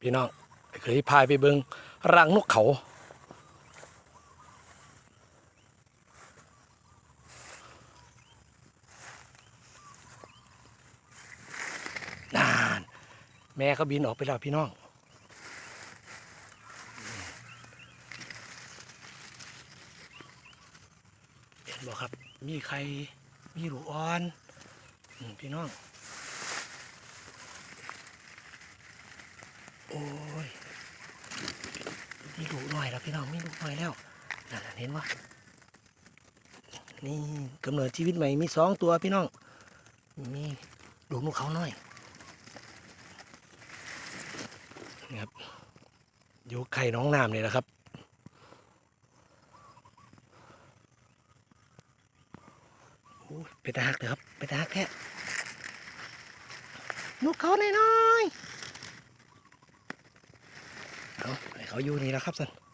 พี่น้องเคยพายไปเบิงรังนกเขา นาน แม่เขาบินออกไปแล้วพี่น้องเห็นบอกครับ มีใครมีหลูอ่อน พี่น้อง โอ้ ยมีลูกหน่อยแล้วพี่น้องมีลูกหน่อยแล้วนั่นเห็นว่านี่กำเนิดชีวิตใหม่มีสองตัวพี่น้อง มีลูกนกเขาหน้อยนี่ครับอยู่ไข่น้องน้ำเลยนะครับเป็นตาหักเลยครับเป็นตาหักแท้นกเขาหน้อยๆเอาให้ เขาอยู่นี่แล้วครับสัน